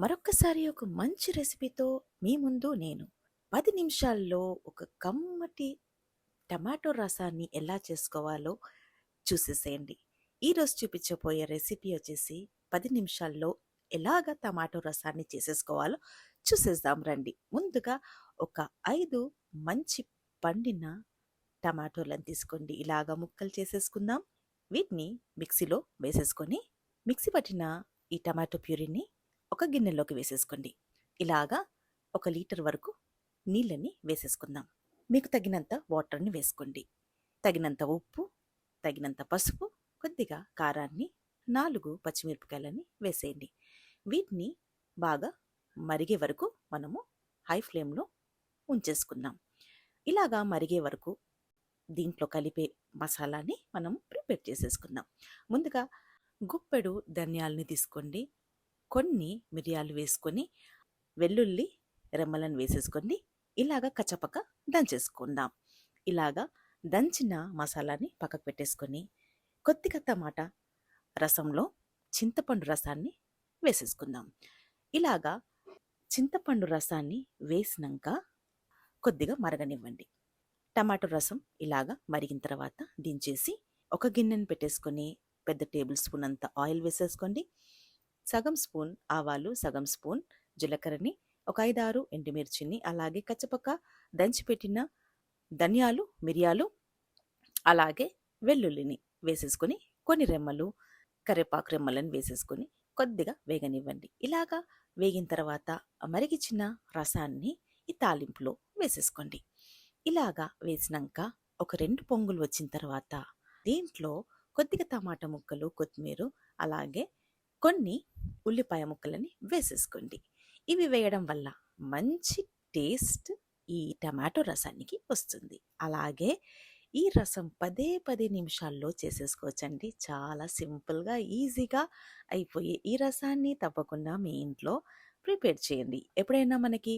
మరొక్కసారి ఒక మంచి రెసిపీతో మీ ముందు నేను. పది నిమిషాల్లో ఒక కమ్మటి టమాటో రసాన్ని ఎలా చేసుకోవాలో చూసేసేయండి. ఈరోజు చూపించబోయే రెసిపీ వచ్చేసి పది నిమిషాల్లో ఎలాగ టమాటో రసాన్ని చేసేసుకోవాలో చూసేద్దాం రండి. ముందుగా ఒక ఐదు మంచి పండిన టమాటోలను తీసుకోండి. ఇలాగ ముక్కలు చేసేసుకుందాం. వీటిని మిక్సీలో వేసేసుకొని మిక్సీ పట్టిన ఈ టమాటో ప్యూరీని ఒక గిన్నెలోకి వేసేసుకోండి. ఇలాగా ఒక లీటర్ వరకు నీళ్ళని వేసేసుకుందాం. మీకు తగినంత వాటర్ని వేసుకోండి. తగినంత ఉప్పు తగినంత పసుపు కొద్దిగా కారాన్ని నాలుగు పచ్చిమిరపకాయలని వేసేయండి. వీటిని బాగా మరిగే వరకు మనము హై ఫ్లేమ్లో ఉంచేసుకుందాం. ఇలాగా మరిగే వరకు దీంట్లో కలిపే మసాలాని మనం ప్రిపేర్ చేసేసుకుందాం. ముందుగా గుప్పెడు ధనియాలని తీసుకోండి. కొన్ని మిరియాలు వేసుకొని వెల్లుల్లి రెమ్మలను వేసేసుకోండి ఇలాగ కచ్చపక్క దంచేసుకుందాం. ఇలాగా దంచిన మసాలాని పక్కకు పెట్టేసుకొని కొద్దిగా టమాటా రసంలో చింతపండు రసాన్ని వేసేసుకుందాం. ఇలాగా చింతపండు రసాన్ని వేసినాక కొద్దిగా మరగనివ్వండి. టమాటో రసం ఇలాగా మరిగిన తర్వాత దించేసి ఒక గిన్నెను పెట్టేసుకొని పెద్ద టేబుల్ స్పూన్ అంత ఆయిల్ వేసేసుకోండి. సగం స్పూన్ ఆవాలు సగం స్పూన్ జీలకర్రని ఒక ఐదారు ఎండుమిర్చిని అలాగే కచ్చపక్క దంచిపెట్టిన ధనియాలు మిరియాలు అలాగే వెల్లుల్లిని వేసేసుకొని కొన్ని రెమ్మలు కరివేపాకు రెమ్మలను వేసేసుకొని కొద్దిగా వేగనివ్వండి. ఇలాగా వేగిన తర్వాత మరిగిచ్చిన రసాన్ని ఈ తాలింపులో వేసేసుకోండి. ఇలాగా వేసినాక ఒక రెండు పొంగులు వచ్చిన తర్వాత దీంట్లో కొద్దిగా టమాటా ముక్కలు కొత్తిమీర అలాగే కొన్ని ఉల్లిపాయ ముక్కలని వేసేసుకోండి. ఇవి వేయడం వల్ల మంచి టేస్ట్ ఈ టమాటో రసానికి వస్తుంది. అలాగే ఈ రసం పదే పది నిమిషాల్లో చేసేసుకోవచ్చండి. చాలా సింపుల్గా ఈజీగా అయిపోయే ఈ రసాన్ని తప్పకుండా మీ ఇంట్లో ప్రిపేర్ చేయండి. ఎప్పుడైనా మనకి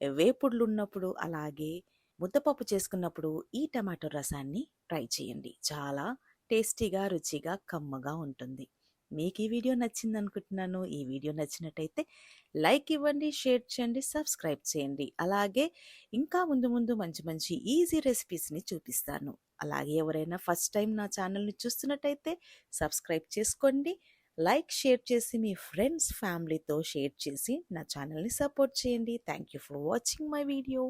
వేపుడులు ఉన్నప్పుడు అలాగే ముద్దపప్పు చేసుకున్నప్పుడు ఈ టమాటో రసాన్ని ట్రై చేయండి. చాలా టేస్టీగా రుచిగా కమ్మగా ఉంటుంది. మీకు ఈ వీడియో నచ్చింది అనుకుంటున్నాను ఈ వీడియో నచ్చినట్టయితే లైక్ ఇవ్వండి షేర్ చేయండి సబ్స్క్రైబ్ చేయండి. అలాగే ఇంకా ముందు ముందు మంచి మంచి ఈజీ రెసిపీస్ని చూపిస్తాను. అలాగే ఎవరైనా ఫస్ట్ టైం నా ఛానల్ని చూస్తున్నట్టయితే సబ్స్క్రైబ్ చేసుకోండి లైక్ షేర్ చేసి మీ ఫ్రెండ్స్ ఫ్యామిలీతో షేర్ చేసి నా ఛానల్ని సపోర్ట్ చేయండి. Thank you for watching my video.